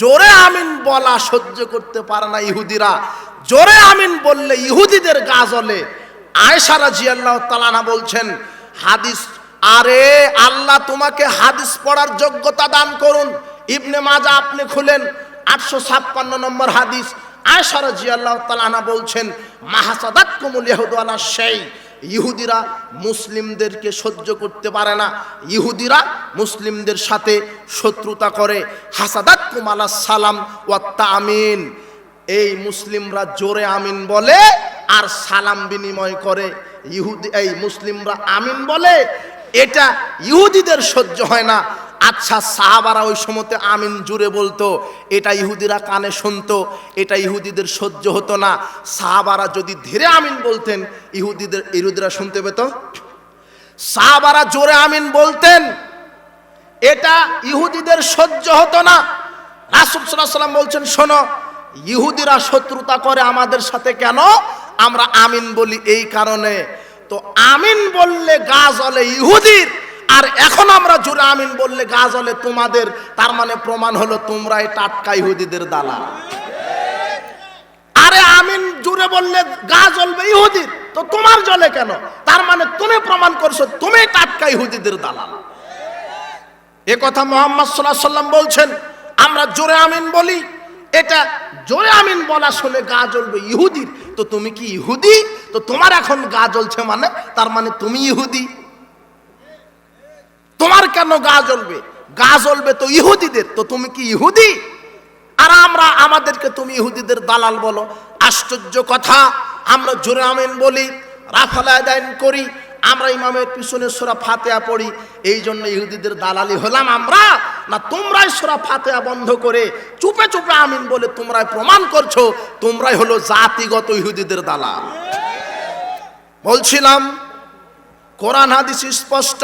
জোরে আমিন বলা সহ্য করতে পারে না ইহুদিরা। জোরে আমিন বললে ইহুদিদের গা জ্বলে। আয়েশা রাজিয়াল্লাহ তালানা বলছেন, হাদিস, আরে আল্লাহ তোমাকে হাদিস পড়ার যোগ্যতা দান করুন। ইবনে মাজা আপনি খুলেন, আটশো ছাপ্পান্ন নম্বর হাদিস। আয়েশা রাজিয়াল্লাহ তালানা বলছেন মাহাসাদাত কুমুল ইহুদানা সেই ইহুদিরা মুসলিমদেরকে সহ্য করতে পারে না। ইহুদিরা মুসলিমদের সাথে শত্রুতা করে। হাসাদাত কুমালা সালাম ওয়াত্তা আমিন এই মুসলিমরা জোরে আমিন বলে আর সালাম বিনিময় করে। ইহুদি এই মুসলিমরা আমিন বলে। এটা ইহুদিদের সহ্য হয় না। আচ্ছা সাহাবারা ওই সময়তে আমিন জুড়ে বলতো, এটা ইহুদিরা কানে শুনতো, এটা ইহুদিদের সহ্য হতো না। সাহাবারা যদি ধীরে আমিন বলতেন, ইহুদিদের, ইহুদিরা শুনতে পেত। সাহাবারা জোরে আমিন বলতেন, এটা ইহুদিদের সহ্য হতো না। রাসুল সাল্লাম বলছেন, শোনো, ইহুদিরা শত্রুতা করে আমাদের সাথে কেন? আমরা আমিন বলি এই কারণে। তো আমিন বললে গা জ্বলে ইহুদির আর এখন আমরা জোরে আমিন বললে গা জ্বলে তোমাদের, তার মানে প্রমাণ হলো তোমরাই টাটকা ইহুদিদের দালাল। আরে আমিন জুড়ে বললে গা জ্বলবে ইহুদির, তো তোমার জলে কেন? তার মানে তুমি প্রমাণ করছ, তুমি টাটকা ইহুদিদের দালাল। এ কথা মোহাম্মদ সাল্লাহ সাল্লাম বলছেন, আমরা জোরে আমিন বলি, এটা জোরে আমিন বলা শুনে গা জ্বলবে ইহুদির, তো তুমি কি ইহুদি? তো তোমার এখন গা জ্বলছে মানে তার মানে তুমি ইহুদি। তোমার কেন গা জ্বলবে? গা জ্বলবে তো ইহুদিদের। তো তুমি কি ইহুদি? আর আমরা আমাদেরকে তুমি ইহুদিদের দালাল বলো। আশ্চর্য কথা, আমরা জোরে আমিন বলি রাফালায়দায়ন করি, আমরা ইমামের পিছনে সোরা ফাতেয়া পড়ি এই জন্য ইহুদিদের দালালি হলাম আমরা? না তোমরাই সোরা ফাতেয়া বন্ধ করে চুপে চুপে আমিন বলে তোমরাই প্রমাণ করছ, তোমরাই হলো জাতিগত ইহুদিদের দালাল। বলছিলাম, কোরআন হাদিস স্পষ্ট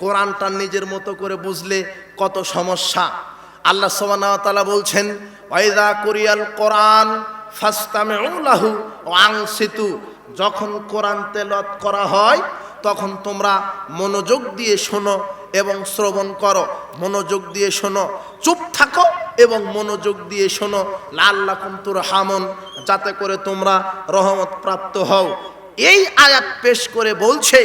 কোরআনটা নিজের মতো করে বুঝলে কত সমস্যা। আল্লাহ তাআলা বলছেন ওয়াইদা কোরিয়াল কোরআন ফাস্তামিউলাহু আংসিতু। যখন কোরআন তেলত করা হয়, তখন তোমরা মনোযোগ দিয়ে শোনো এবং শ্রবণ করো। মনোযোগ দিয়ে শোনো, চুপ থাকো এবং মনোযোগ দিয়ে শোনো। লাল্লা কুমতুর হামন যাতে করে তোমরা রহমত প্রাপ্ত হও। এই আয়াত পেশ করে বলছে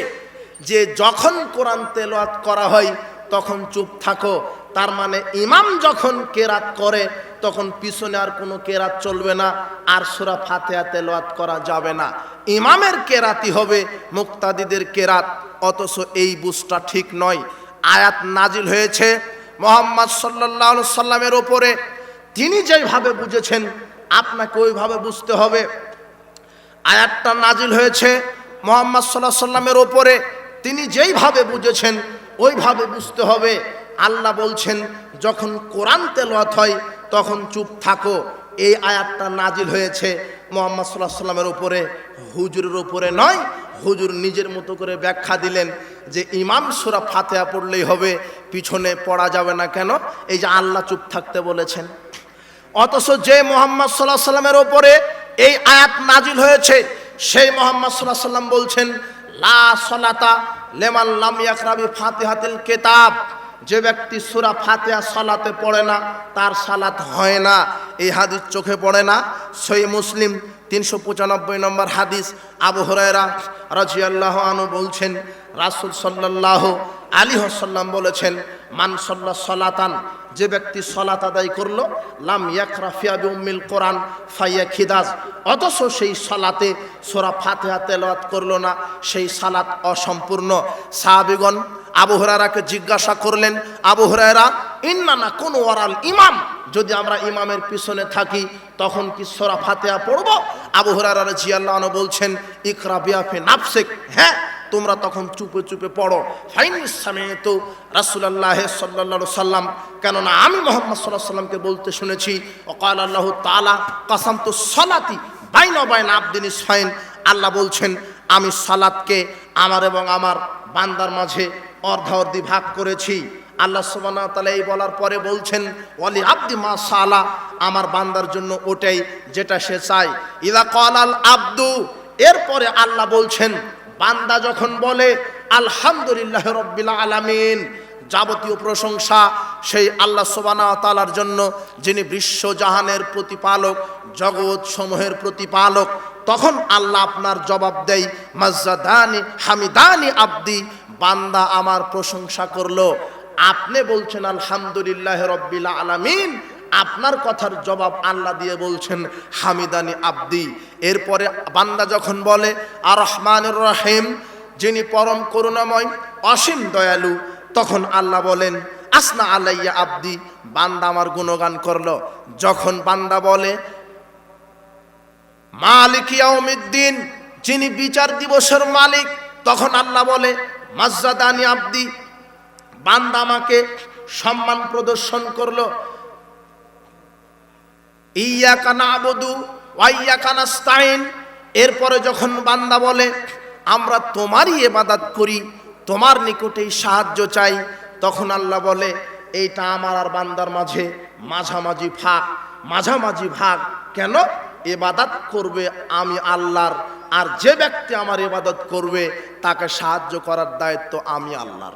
যে যখন কোরআন তেলাওয়াত করা হয়, তখন চুপ থাকো। তার মানে ইমাম যখন কেরাত করে, তখন পিছনে আর কোনো কেরাত চলবে না, আর সুরা ফাতেহা তেলাওয়াত করা যাবে না। ইমামের কেরাতি হবে মুক্তাদিদের কেরাত, অথচ এই বুঝটা ঠিক নয়। আয়াত নাজিল হয়েছে মোহাম্মদ সাল্লাহ সাল্লামের ওপরে। তিনি যেভাবে বুঝেছেন, আপনাকে ওইভাবে বুঝতে হবে। আয়াতটা নাজিল হয়েছে মোহাম্মদ সাল্লাহ সাল্লামের ওপরে। তিনি যেইভাবে বুঝেছেন, ওইভাবে বুঝতে হবে। আল্লাহ বলছেন, যখন কোরআন তেলাওয়াত হয়, তখন চুপ থাকো। এই আয়াতটা নাজিল হয়েছে মোহাম্মদ সাল্লাহ সাল্লামের উপরে। হুজুরের উপরে নয়, হুজুর নিজের মতো করে ব্যাখ্যা দিলেন যে ইমাম সুরা ফাতেহা পড়লেই হবে, পিছনে পড়া যাবে না কেন? এই যে আল্লাহ চুপ থাকতে বলেছেন। অথচ যে মোহাম্মদ সাল্লাহ সাল্লামের ওপরে এই আয়াত নাজিল হয়েছে, সেই মোহাম্মদ সাল্লাহ সাল্লাম বলছেন লা সলাতা লেমান লাম ইয়াকরাবি ফাতিহাতিল কেতাব। যে ব্যক্তি সুরা ফাতিহা সালাতে পড়ে না, তার সালাত হয় না। এই হাদিস চোখে পড়ে না। সই মুসলিম তিনশো পঁচানব্বই নম্বর হাদিস আবু হরাইরা রাজিয়াল্লাহ আনু বলছেন, রাসুল সাল্লাহ আলী হাসাল্লাম বলেছেন, মান সাল্লা সলাতান যে ব্যক্তি সলাত আদায় করল, লাম ইয়াকরাফিয়া উম্মিল কোরআন ফাইয়া খিদাজ। অথচ সেই সলাতে সোরা ফাতেহা তেলাওয়াত করল না, সেই সালাত অসম্পূর্ণ। সাহাবিগণ আবু হরারাকে জিজ্ঞাসা করলেন, আবু হরারা ইন্না না কোন ওয়ারাল ইমাম? যদি আমরা ইমামের পিছনে থাকি, তখন কি সোরা ফাতেহা পড়ব? আবু হরারা জিয়াল্লাহ বলছেন, ইকরা বিয়াফে নাফসেক। হ্যাঁ তোমরা তখন চুপে চুপে পড়ো। ফাইনিসামে তো রাসুলাল্লাহ সাল্লা সাল্লাম কেননা আমি মোহাম্মদ সাল্লাহ সাল্লামকে বলতে শুনেছি অকাল আল্লাহ তালা কাসাম তো সলাতি বাইন বাইন আবদিন ইসফাইন আল্লাহ বলছেন, আমি সালাদকে আমার এবং আমার বান্দার মাঝে অর্ধাঅর্ধি ভাগ করেছি। আল্লাহ সুবানা তালা এই বলার পরে বলছেন, ওয়ালি আব্দি মা সালা, আমার বান্দার জন্য ওটাই যেটা সে চায়। ইদা কল আল আব্দু, এরপরে আল্লাহ বলছেন বান্দা যখন বলে, আলহামদুলিল্লাহ রব্বিল আলামিন যাবতীয় প্রশংসা সেই আল্লাহ সোবানা তালার জন্য, যিনি বিশ্বজাহানের প্রতিপালক, জগৎ সমূহের প্রতিপালক, তখন আল্লাহ আপনার জবাব দেয়, মজ্জাদানি হামিদানি আব্দি বান্দা আমার প্রশংসা করল। আপনি বলছেন, আলহামদুলিল্লাহ রব্বিল আলামিন আপনার কথার জবাব আল্লাহ দিয়ে বলছেন, হামিদানি আব্দি। এরপরে বান্দা যখন বলে, আর রহমানুর রহিম, যিনি পরম করুণাময়, অসীম দয়ালু, তখন আল্লাহ বলেন, আসনা আলাইয়া আব্দি, বান্দা আমার গুণগান করল। যখন বান্দা বলে, মালিক ইয়াউমিদ্দিন, যিনি বিচার দিবসের মালিক, তখন আল্লাহ বলে, মাজ্জাদানি আব্দি, বান্দা আমাকে সম্মান প্রদর্শন করল। এরপরে যখন বান্দা বলে, আমরা তোমারই এবাদাত করি, তোমার নিকটেই সাহায্য চাই, তখন আল্লাহ বলে, এইটা আমার আর বান্দার মাঝে মাঝামাঝি ভাগ মাঝামাঝি ভাগ। কেন? এবাদাত করবে আমি আল্লাহর, আর যে ব্যক্তি আমার এবাদত করবে, তাকে সাহায্য করার দায়িত্ব আমি আল্লাহর।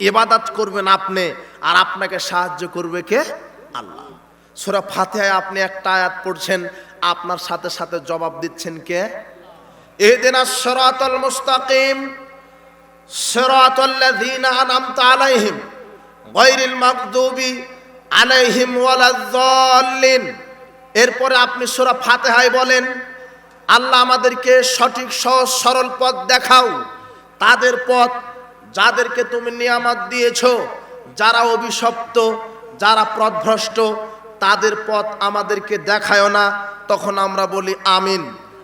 এবাদাত করবেন আপনি, আর আপনাকে সাহায্য করবে কে? আল্লাহ। সুরা ফাতেহায় আপনি একটা আয়াত পড়ছেন, আপনার সাথে সাথে জবাব দিচ্ছেন কে? এদিন সরাতল মুস্তাকিম সরাতল্লাযীনা আনআমতা আলাইহিম, গায়রিল মাগদুবি আলাইহিম ওয়ালাদ-দাল্লিন এরপরে আপনি সূরা ফাতিহায় বলেন, আল্লাহ আমাদেরকে সঠিক, সহজ, সরল পথ দেখাও। তাদের পথ যাদেরকে তুমি নিয়ামত দিয়েছ, যারা অভিশপ্ত, যারা পথভ্রষ্ট তাদের পথ আমাদেরকে দেখায় না। তখন আমরা বলি, আমিন।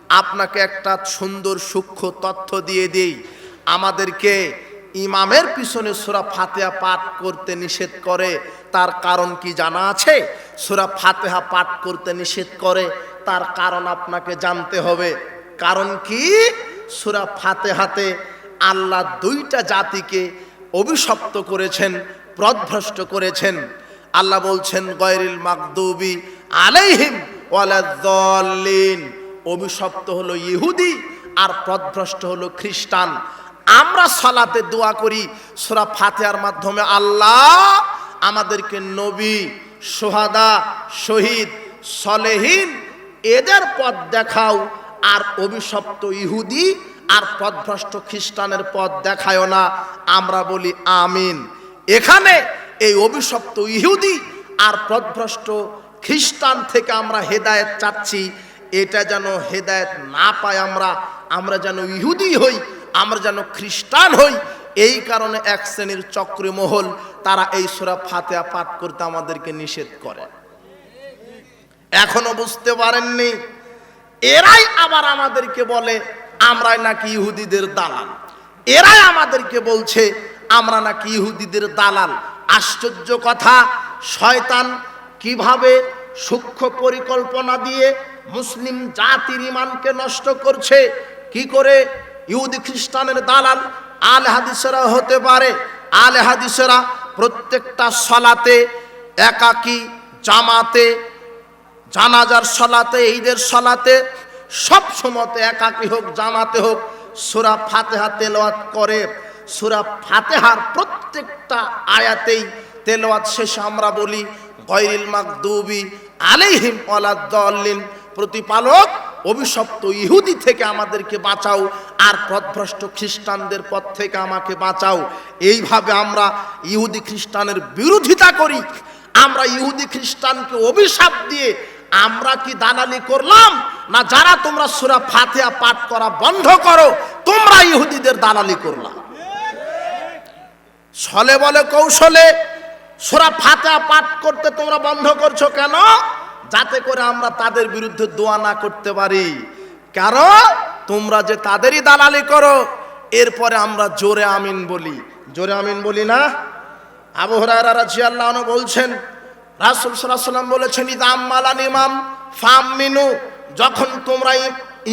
আপনাকে একটা সুন্দর সূক্ষ্ম তথ্য দিয়ে দিই। আমাদেরকে ইমামের পিছনে সুরা ফাতেহা পাঠ করতে নিষেধ করে। তার কারণ কি জানা আছে? সুরা ফাতেহা পাঠ করতে নিষেধ করে। তার কারণ আপনাকে জানতে হবে। কারণ কি? সুরা ফাতেহাতে আল্লাহ দুইটা জাতিকে অভিশপ্ত করেছেন প্রদভ্রষ্ট করেছেন। আল্লাহ বলছেন, গয়রিল মাকদুবি আলাইহিম ওয়ালাদ্দাল্লিন। অভিশপ্ত হলো ইহুদি আর প্রদভ্রষ্ট হলো খ্রিস্টান। আমরা সালাতে দোয়া করি, সূরা ফাতিহার মাধ্যমে আল্লাহ আমাদেরকে নবী, সোহাদা, শহীদ, সলেহীন, এদের পথ দেখাও। আর অভিশপ্ত ইহুদি আর পদভ্রষ্ট খ্রিস্টানের পথ দেখায় না। আমরা বলি, আমিন। এখানে এই অভিশপ্ত ইহুদি আর পথভ্রষ্ট খ্রিস্টান থেকে আমরা হেদায়েত চাচ্ছি, এটা যেন হেদায়েত না পাই আমরা আমরা যেন ইহুদি হই, আমরা যেন খ্রিস্টান হই, এই কারণে এক শ্রেণির চক্রী মহল তারা এই সুরা ফাতেহা পাঠ করতে আমাদেরকে নিষেধ করে। এখনও বুঝতে পারেননি? এরাই আবার আমাদেরকে বলে, আমরাই নাকি ইহুদিদের দালাল। এরাই আমাদেরকে বলছে আমরা নাকি ইহুদিদের দালাল। আশ্চর্য কথা, শয়তান কীভাবে সূক্ষ্ম পরিকল্পনা দিয়ে মুসলিম জাতির ইমানকে নষ্ট করছে? কি করে ইহুদি খ্রিস্টানের দালাল আল হাদিসেরা হতে পারে? আল হাদিসেরা প্রত্যেকটা সলাতে একাকি জামাতে, জানাজার সলাতে, ঈদের সলাতে সব সময়তে একাকি হোক, জামাতে হোক, সুরা ফাতেহা তেলাওয়াত করে। সুরা ফাতেহার প্রত্যেকটা আয়াতেই তেলাওয়াত শেষে আমরা বলি, গয়রিল মাকদুবি আলাইহিম ওয়ালাদ্দাল্লিন প্রতিপালক, অভিশপ্ত ইহুদি থেকে আমাদেরকে বাঁচাও, আর পথভ্রষ্ট খ্রিস্টানদের পথ থেকে আমাকে বাঁচাও। এইভাবে আমরা ইহুদি খ্রিস্টানের বিরোধিতা করি। আমরা ইহুদি খ্রিস্টানকে অভিশাপ দিয়ে আমরা কি দালালি করলাম? না যারা তোমরা সুরা ফাতেহা পাঠ করা বন্ধ করো, তোমরা ইহুদিদের দালালি করলাম ছলে বলে কৌশলে। সোরা ফাতেহা পাঠ করতে তোমরা বন্ধ করছ কেন? যাতে করে আমরা তাদের বিরুদ্ধে দোয়া না করতে পারি। কারণ তোমরা যে তাদেরই দালালি করো, এরপরে আমরা জোরে আমিন বলি। জোরে আমিন বলি না? আবু হরারা রাজিয়াল্লাহ বলছেন, রাসুল সাল্লাম বলেছেন ইদাম মালান ইমাম ফাম মিনু যখন তোমরা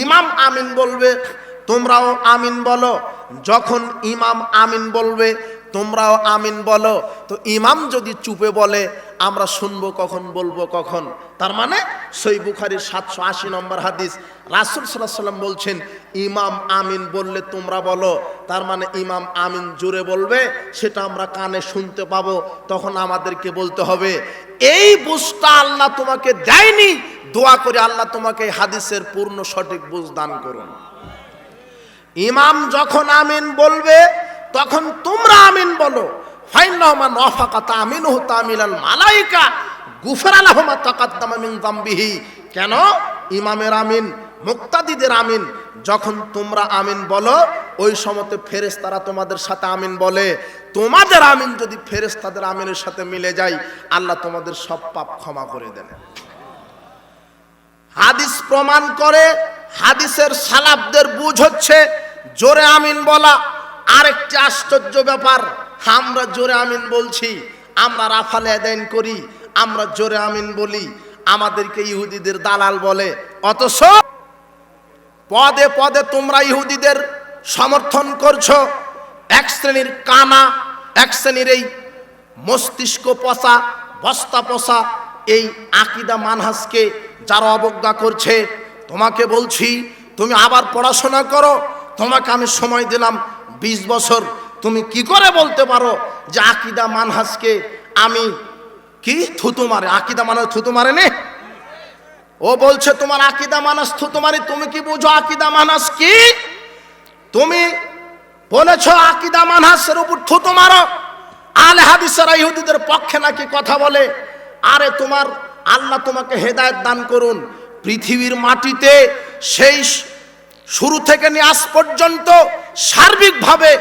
ইমাম আমিন বলবে, তোমরাও আমিন বলো। যখন ইমাম আমিন বলবে তোমরাও আমিন বলো। তো ইমাম যদি চুপে বলে, আমরা শুনব কখন, বলব কখন? তার মানে সই বুখারির সাতশো আশি নম্বর হাদিস। রাসুল সাল্লাহ সাল্লাম বলছেন, ইমাম আমিন বললে তোমরা বলো। তার মানে ইমাম আমিন জোরে বলবে, সেটা আমরা কানে শুনতে পাবো। তখন আমাদেরকে বলতে হবে, এই বুঝটা আল্লাহ তোমাকে দেয়নি। দোয়া করে আল্লাহ তোমাকে হাদিসের পূর্ণ সঠিক বুঝ দান করুন। ইমাম যখন আমিন বলবে তখন তোমরা আমিন বলো। ফাইন্নাহমা নফাকাতা আমিন হু তামিলাল মালাইকা। গুফর আলাহমা তাকাদ্দামা মিন যামবিহি। কেন? ইমামের আমিন, মুক্তাদিদের আমিন। যখন তোমরা আমিন বলো, ওই সময়তে ফেরেশতারা তোমাদের সাথে আমিন বলে। তোমাদের আমিন যদি ফেরেশতাদের আমিনের সাথে মিলে যায়, আল্লাহ তোমাদের সব পাপ ক্ষমা করে দেন। হাদিস প্রমাণ করে, হাদিসের সালাবদের বুঝ হচ্ছে, জোরে আমিন বলা। আরেকটি আশ্চর্য ব্যাপার। আমরা জোরে আমিন বলছি, আমরা রাফালে আদায়ন করি, আমরা জোরে আমিন বলি। আমাদেরকে ইহুদিদের দালাল বলে। অথচ পদে পদে তোমরা ইহুদিদের সমর্থন করছ। এক শ্রেণির কানা, এক শ্রেণির এই মস্তিষ্ক পচা, বস্তা পচা, এই আকিদা মানহাসকে যারা অবজ্ঞা করছে, তোমাকে বলছি, তুমি আবার পড়াশোনা করো তোমাকে আমি সময় দিলাম বিশ বছর। তুমি কি করে বলতে পারো যে আকিদা মানহাসকে আমি কি থুতু মারে? আকিদা মানহাস থুতু মারে নে ও বলছে, তোমার আকিদা মানাস থুতু মারি, তুমি কি বুঝো আকিদা মানাস কি? তুমি বলেছ আকিদা মানহাসের উপর থুতু মারো। আলে হাদিসেরা ইহুদিদের পক্ষে নাকি কথা বলে, আরে তোমার আল্লাহ তোমাকে হেদায়েত দান করুন। পৃথিবীর মাটিতে সেই শুরু থেকে নিয়ে আজ পর্যন্ত সার্বিকভাবে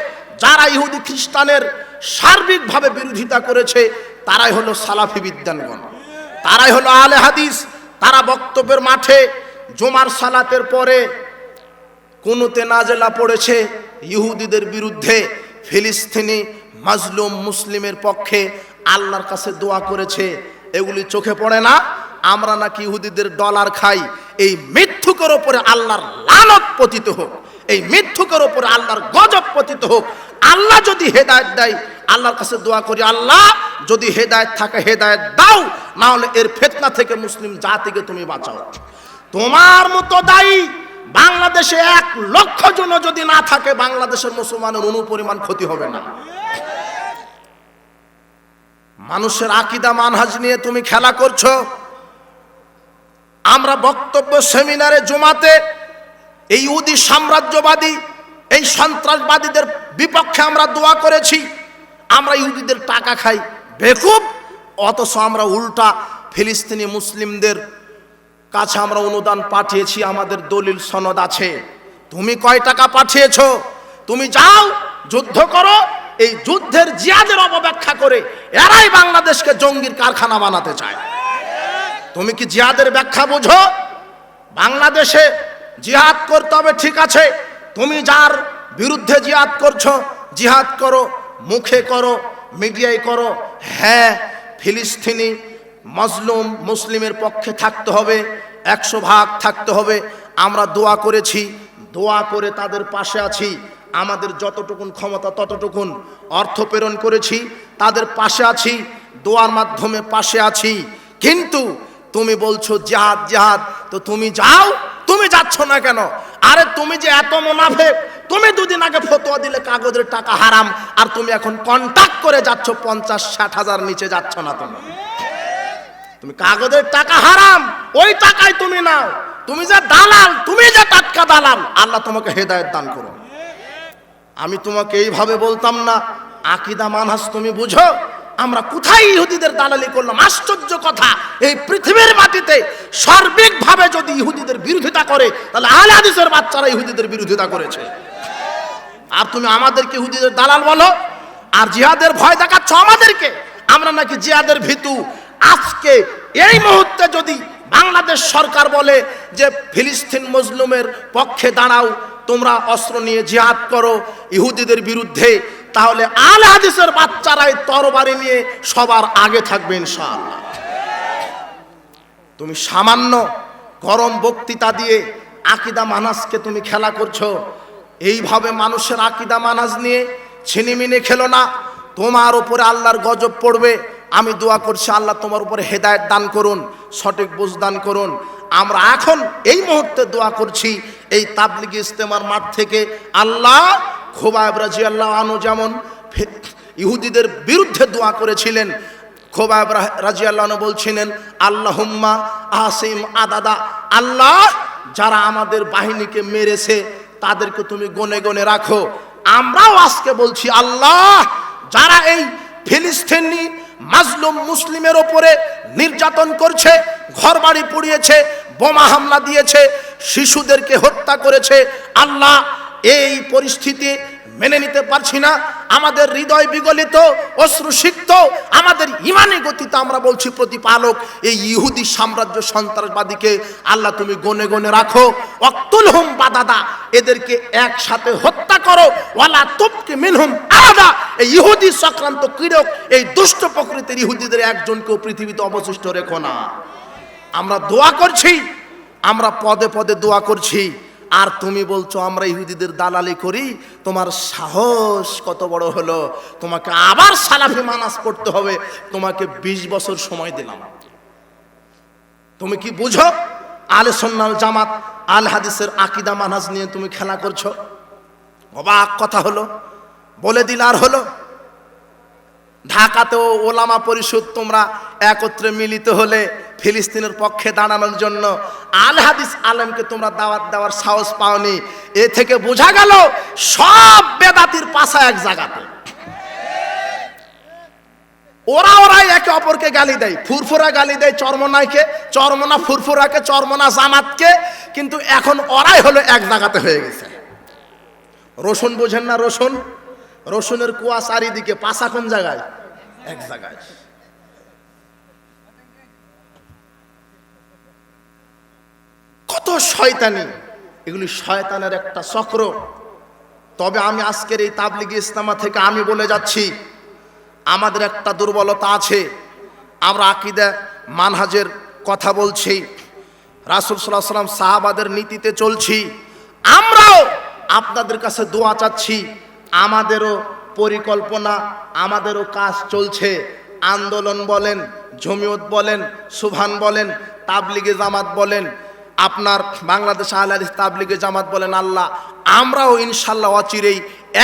যারা ইহুদি খ্রিস্টানের সার্বিকভাবে বিরোধিতা করেছে, তারাই হলো সালাফি বিদ্যানগণ। তারাই হলো আলে হাদিস। তারা বক্তব্যের মাঠে জুমার সালাতের পরে কোনোতে নাজেলা পড়েছে ইহুদিদের বিরুদ্ধে, ফিলিস্তিনি, মাজলুম, মুসলিমের পক্ষে আল্লাহর কাছে দোয়া করেছে, এগুলি চোখে পড়ে না? আমরা নাকি ইহুদিদের ডলার খাই এই মিথ্যুকের ওপরে আল্লাহর লানত পতিত হোক, এই মিথ্যুকের ওপরে আল্লাহর গজব পতিত হোক, আল্লাহ যদি হেদায়েত দেয়, আল্লাহর কাছে দোয়া করি, আল্লাহ যদি হেদায়েত থাকে, হেদায়েত দাও না হলে এর ফেতনা থেকে মুসলিম জাতিকে তুমি বাঁচাও। তোমার মতো দায়ী বাংলাদেশে এক লক্ষ জন যদি না থাকে, বাংলাদেশের মুসলমানের অনুপরিমাণ ক্ষতি হবে না। মানুষের আকিদা, মানহাজ নিয়ে তুমি খেলা করছ আমরা বক্তব্য সেমিনারে জমাতে এই উদি সাম্রাজ্যবাদী, এই সন্ত্রাসবাদীদের বিপক্ষে আমরা দোয়া করেছি। আমরা ইহুদিদের টাকা খাই বেকুব, অথচ আমরা উল্টা ফিলিস্তিনি মুসলিমদের কাছে আমরা অনুদান পাঠিয়েছি, আমাদের দলিল সনদ আছে। তুমি কয় টাকা পাঠিয়েছ? তুমি যাও, যুদ্ধ করো, এই যুদ্ধের জিয়াদের অপব্যাখ্যা করে এরাই বাংলাদেশকে জঙ্গির কারখানা বানাতে চায়। তুমি কি জিহাদের ব্যাখ্যা বুঝো? বাংলাদেশে জিহাদ করতে হবে, ঠিক আছে। তুমি যার বিরুদ্ধে জিহাদ করছ, জিহাদ করো, মুখে করো, মিডিয়ায় করো। হ্যাঁ ফিলিস্তিনি মজলুম মুসলিমের পক্ষে থাকতে হবে, একশো ভাগ থাকতে হবে। আমরা দোয়া করেছি, দোয়া করে তাদের পাশে আছি। আমাদের যতটুকুন ক্ষমতা ততটুকুন অর্থ প্রেরণ করেছি, তাদের পাশে আছি, দোয়ার মাধ্যমে পাশে আছি। কিন্তু তুমি বলছো জাহাদ জাহাদ, তো তুমি যাও, তুমি যাচ্ছ না কেন? আরে তুমি যে এত মুনাফে তুমি দুদিন আগে ফতোয়া দিলে কাগজের টাকা হারাম, আর তুমি এখন কন্টাক্ট করে যাচ্ছ, পঞ্চাশ, ষাট হাজার নিচে যাচ্ছ না তুমি। তুমি কাগজের টাকা হারাম, ওই টাকায় তুমি নাও। তুমি যে দালাল, তুমি যে টাটকা দালাল, আল্লাহ তোমাকে হেদায়েত দান করো আমি তোমাকে এইভাবে বলতাম না, আকিদা মানহাস তুমি বুঝো? আমরা কোথায় ইহুদিদের দালালি করলাম? আশ্চর্য কথা। এই পৃথিবীর মাটিতে সার্বিকভাবে যদি ইহুদিদের বিরোধিতা করে, তাহলে আল হাদিসের বাচ্চারা ইহুদিদের বিরোধিতা করেছে। আর তুমি আমাদেরকে ইহুদিদের দালাল বলো? আর জিহাদের ভয় দেখাচ্ছ আমাদেরকে? আমরা নাকি জিহাদের ভিতু। আজকে এই মুহূর্তে যদি বাংলাদেশ সরকার বলে যে ফিলিস্তিন মজলুমের পক্ষে দাঁড়াও, তোমরা অস্ত্র নিয়ে জিহাদ করো, ইহুদিদের বিরুদ্ধে তাহলে আল হাদিসের বাচ্চারাই তরবারি নিয়ে সবার আগে থাকবে ইনশাআল্লাহ। তুমি সামান্য গরম বক্তৃতা দিয়ে আকিদা মানাজকে তুমি খেলা করছ, এইভাবে মানুষের আকিদা মানাজ নিয়ে ছিনিমিনি খেলো না, তোমার উপরে আল্লাহর গজব পড়বে, আমি দোয়া করছি আল্লাহ তোমার উপরে হেদায়েত দান করুন, সঠিক বুঝ দান করুন। আমরা এখন এই মুহূর্তে দোয়া করছি, এই তাবলিগি ইস্তেমার মাঠ থেকে আল্লাহ খোবাব রাজি আল্লাহ আনু যেমন ইহুদিদের বিরুদ্ধে দোয়া করেছিলেন খোবাব রাজি আল্লাহ বলছিলেন, আল্লাহুম্মা আসিম আদাদা, আল্লাহ যারা আমাদের বাহিনীকে মেরেছে, তাদেরকে তুমি গনে গনে রাখো। আমরাও আজকে বলছি, আল্লাহ যারা এই ফিলিস্তিনি মাজলুম মুসলিমের ওপরে নির্যাতন করছে, ঘরবাড়ি পুড়িয়েছে, বোমা হামলা দিয়েছে, শিশুদেরকে হত্যা করেছে, আল্লাহ এই পরিস্থিতি মেনে নিতে পারছি না। আমাদের হৃদয় বিগলিত, অশ্রুসিক্ত, আমাদের ইমানি গতিতে আমরা বলছি প্রতিপালক, এই ইহুদি সাম্রাজ্য সন্ত্রাসবাদীকে আল্লাহ তুমি গনে গনে রাখো। অক্তুল হুম বাদাদা, এদেরকে একসাথে হত্যা করো। ওয়ালা তুপকে মিনহুম আলাদা, এই ইহুদি চক্রান্ত ক্রীড়ক, এই দুষ্ট প্রকৃতির ইহুদিদের একজনকেও পৃথিবীতে অবশিষ্ট রেখো না। আমরা দোয়া করছি, আমরা পদে পদে দোয়া করছি। আর তুমি বলছো, আমরা ইহুদিদের দালালি করি, তোমার সাহস কত বড় হলো? তোমাকে আবার সালাফি মানাস পড়তে হবে, তোমাকে ২০ বছর সময় দিলাম। তুমি কি বুঝো? আলে সন্ন্যাল জামাত আল হাদিসের আকিদা মানহাজ নিয়ে তুমি খেলা করছ? অবাক কথা হলো, বলে দিল আর হলো? ঢাকাতেও ওলামা পরিষদ তোমরা একত্রে মিলিত হলে ফিলিস্তিনের পক্ষে দাঁড়ানোর জন্য আল হাদিস আলেমকে তোমরা দাওয়াত দেওয়ার সাহস পাওনি। এ থেকে বোঝা গেল সব বেদাতির পাশা এক জায়গাতে। ওরা ওরাই একে অপরকে গালি দেয়। ফুরফুরা গালি দেয় চরমনাইকে, চরমনা ফুরফুরাকে, চরমনা জামাতকে, কিন্তু এখন ওরাই হলো এক জায়গাতে হয়ে গেছে। রসুন বোঝেন না রসুন? রসুনের কুয়া চারিদিকে পাশা কোন জায়গায়? এক জায়গায় কত শয়তানি? এগুলি শয়তানের একটা চক্র। তবে আমি আজকের এই তাবলিগি ইসলামা থেকে আমি বলে যাচ্ছি, আমাদের একটা দুর্বলতা আছে। আমরা আকিদা, মানহাজের কথা বলছি, রাসুল সাল্লাহ সাল্লাম সাহাবাদের নীতিতে চলছি। আমরাও আপনাদের কাছে দোয়া চাচ্ছি, আমাদেরও পরিকল্পনা, আমাদেরও কাজ চলছে। আন্দোলন বলেন, জমিয়ত বলেন সুভান বলেন, তাবলিগে জামাত বলেন, আপনার বাংলাদেশ আহলাদিস তাবলিগে জামাত বলেন, আল্লাহ, আমরাও ইনশাল্লাহ অচিরেই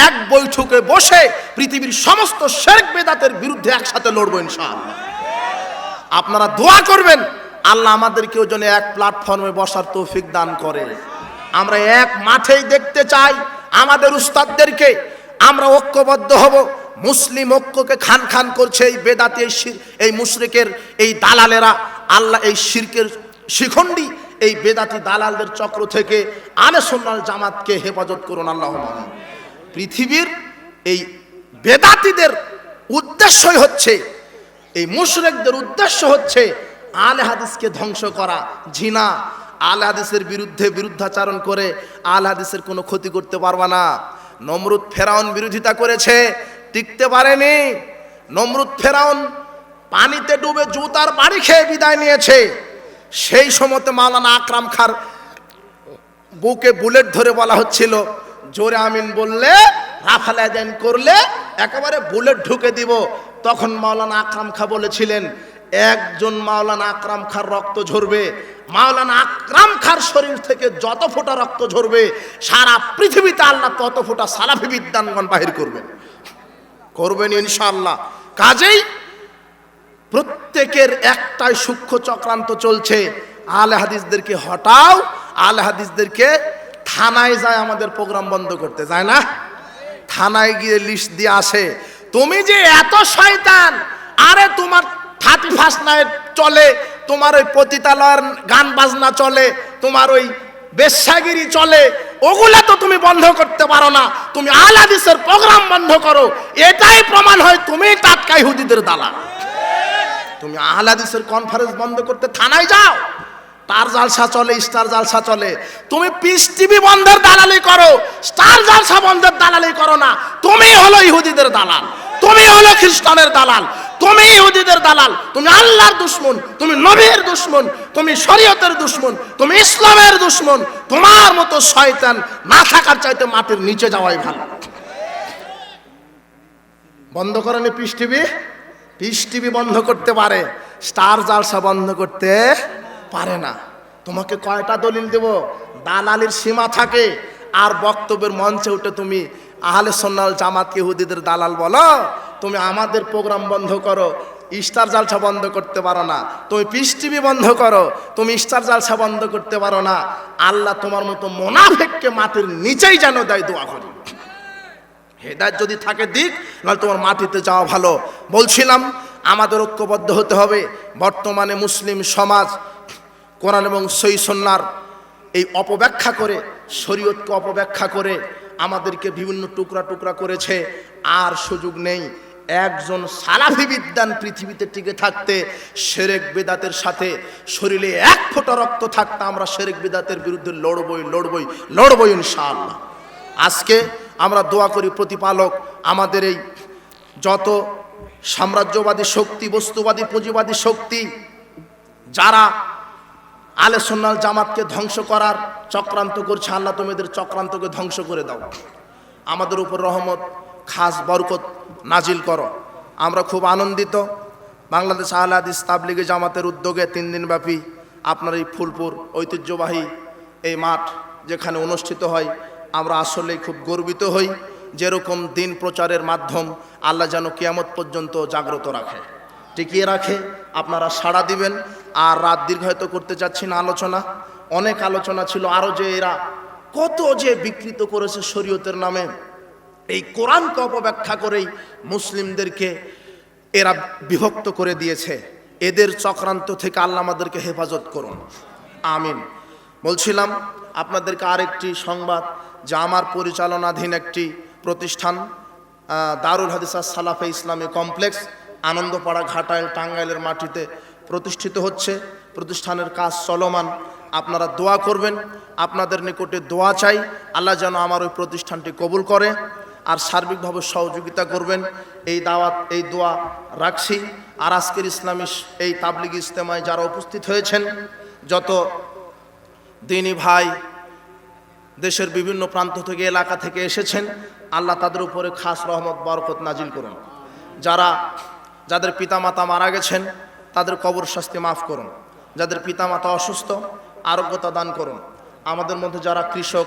এক বৈঠকে বসে পৃথিবীর সমস্ত শেখ বেদাতের বিরুদ্ধে একসাথে লড়বো ইনশাআল্লাহ। আপনারা দোয়া করবেন, আল্লাহ আমাদেরকেও যেন এক প্ল্যাটফর্মে বসার তৌফিক দান করে। আমরা এক মাঠেই দেখতে চাই, আমাদের উস্তাদদেরকে আমরা ঐক্যবদ্ধ হব। মুসলিম ঐক্যকে খান খান করছে এই বেদাতি, এই এই মুশরিকের, এই দালালেরা। আল্লাহ এই শিরকের শিখণ্ডী, এই বেদাতি দালালদের চক্র থেকে আলে সোনাল জামাতকে হেফাজত করুন আল্লাহ পৃথিবীর এই বেদাতিদের উদ্দেশ্যই হচ্ছে, এই মুশরেকদের উদ্দেশ্য হচ্ছে আলে হাদিসকে ধ্বংস করা ঝিনা আলে হাদিসের বিরুদ্ধে বিরুদ্ধাচারণ করে আল হাদিসের কোনো ক্ষতি করতে পারবা না। নমরুদ ফেরাউন বিরোধিতা করেছে, টিকতে পারেনি। নমরুদ ফেরাউন পানিতে ডুবে জুতার বাড়ি খেয়ে বিদায় নিয়েছে। সেই সময়তে মাওলানা আকরাম খার বুকে বুলেট ধরে বলা হচ্ছিল, জোরে আমিন বললে, রাফাল করলে একেবারে বুলেট ঢুকে দিব। তখন মাওলানা আকরাম খা বলেছিলেন একজন মাওলানা আকরাম খার রক্ত ঝরবে, মাওলানা আকরাম খার শরীর থেকে যত ফোঁটা রক্ত ঝরবে, সারা পৃথিবীতে আল্লাহ তত ফোঁটা সালাফি বিদ্যানগণ বাহির করবেন। করবেন ইনশাআল্লাহ। কাজেই প্রত্যেকের একটাই সূক্ষ্ম চক্রান্ত চলছে আলে হাদিসদেরকে হটাও আলে হাদিসদেরকে থানায় যায় আমাদের প্রোগ্রাম বন্ধ করতে, যায় না? থানায় গিয়ে লিস্ট দিয়ে আসে, তুমি যে এত শয়তান, আরে তোমার ফার্স্ট নাইট চলে, তোমার ওই পতিতালয়ের গান বাজনা চলে, তোমার ওই বেশ্যাগিরি চলে, ওগুলা তো তুমি বন্ধ করতে পারো না। তুমি আল হাদিসের প্রোগ্রাম বন্ধ করো। এটাই প্রমাণ হয় তুমি টাটকাই হুদিদের দালাল। তুমি আহলাদিসের কনফারেন্স বন্ধ করতে থানায় যাও। তার জালসা চলে, স্টার জালসা চলে। তুমি পিস টিভি বন্ধের দালালি করো। স্টার জালসা বন্ধের দালালি করো না। তুমি হলো ইহুদিদের দালাল। তুমি হলো খ্রিস্টানের দালাল। তুমি ইহুদিদের দালাল, তুমি আল্লাহর দুশ্মন, তুমি নবীর দুশ্মন, তুমি শরীয়তের দুশ্মন, তুমি ইসলামের দুশ্মন, তোমার মতো শয়তান না থাকার চাইতে মাটির নিচে যাওয়াই ভালো। বন্ধ করেনি পিস টিভি? পিস টিভি বন্ধ করতে পারে, স্টার জালসা বন্ধ করতে পারে না। তোমাকে কয়টা দলিল দেব? দালালির সীমা থাকে, আর বক্তব্যের মঞ্চে উঠে তুমি আহলে সন্ন্যাল জামাত ইহুদিদের দালাল বলো। তুমি আমাদের প্রোগ্রাম বন্ধ করো। স্টার জালসা বন্ধ করতে পারো না। তুমি পিস টিভি বন্ধ করো। তুমি স্টার জালসা বন্ধ করতে পারো না। আল্লাহ তোমার মতো মোনাফেককে মাটির নিচেই যেন দেয় দোয়া করি। হেদায়ত যদি থাকে দিক, নাহলে তোমার মাটিতে যাওয়া ভালো। বলছিলাম, আমাদের ঐক্যবদ্ধ হতে হবে। বর্তমানে মুসলিম সমাজ, কোরআন এবং সই সন্ন্যার এই অপব্যাখ্যা করে, শরীয়তকে অপব্যাখ্যা করে আমাদেরকে বিভিন্ন টুকরা টুকরা করেছে। আর সুযোগ নেই। একজন সালাফি বিদ্যান পৃথিবীতে টিকে থাকতে সেরেক বেদাতের সাথে শরীরে এক ফোঁটা রক্ত থাকতে আমরা সেরেক বেদাতের বিরুদ্ধে লড়বই লড়বই লড়বই ইনশাআল্লাহ। আজকে আমরা দোয়া করি প্রতিপালক, আমাদের এই যত সাম্রাজ্যবাদী শক্তি, বস্তুবাদী, পুঁজিবাদী শক্তি, যারা আলে সন্ন্যাল জামাতকে ধ্বংস করার চক্রান্ত করছে, আল্লাহ তুমি এদের চক্রান্তকে ধ্বংস করে দাও। আমাদের উপর রহমত খাস বরকত নাজিল করো। আমরা খুব আনন্দিত। বাংলাদেশ আহলে হাদিস তাবলিগে জামাতের উদ্যোগে তিন দিনব্যাপী আপনার এই ফুলপুর ঐতিহ্যবাহী এই মাঠ যেখানে অনুষ্ঠিত হয়, আমরা আসলেই খুব গর্বিত হই যেরকম দিন প্রচারের মাধ্যম আল্লাহ যেন কিয়ামত পর্যন্ত জাগ্রত রাখে। টিকিয়ে রাখে, আপনারা সাড়া দিবেন। আর রাত দীর্ঘায়িত করতে চাচ্ছি না আলোচনা। অনেক আলোচনা ছিল, আরও যে এরা কত যে বিকৃত করেছে শরীয়তের নামে। এই কোরআনকে অপব্যাখ্যা করেই মুসলিমদেরকে এরা বিভক্ত করে দিয়েছে। এদের চক্রান্ত থেকে আল্লাহ আমাদেরকে হেফাজত করুন। আমিন। বলছিলাম, আপনাদেরকে আরেকটি সংবাদ, যে আমার পরিচালনাধীন একটি প্রতিষ্ঠান দারুল হাদিসা সালাফে ইসলামী কমপ্লেক্স, আনন্দপাড়া ঘাটাইল টাঙ্গাইলের মাটিতে প্রতিষ্ঠিত হচ্ছে। প্রতিষ্ঠানের কাজ চলমান। আপনারা দোয়া করবেন। আপনাদের নিকটে দোয়া চাই। আল্লাহ যেন আমার ওই প্রতিষ্ঠানটি কবুল করে। আর সার্বিকভাবে সহযোগিতা করবেন। এই দাওয়াত, এই দোয়া রাখছি। আর আজকের ইসলামী এই তাবলিগ ইজতেমায় যারা উপস্থিত হয়েছেন, যত দিনী ভাই দেশের বিভিন্ন প্রান্ত থেকে, এলাকা থেকে এসেছেন, আল্লাহ তাদের উপরে খাস রহমত, বরকত নাজিল করুন। যারা, যাদের পিতামাতা মারা গেছেন, তাদের কবর শাস্তি মাফ করুন। যাদের পিতামাতা অসুস্থ, আরোগ্যতা দান করুন। আমাদের মধ্যে যারা কৃষক,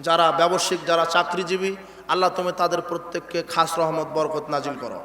যারা ব্যবসায়িক, যারা চাকরিজীবী আল্লাহ তুমি তাদের প্রত্যেককে খাস রহমত বরকত নাজিল করো।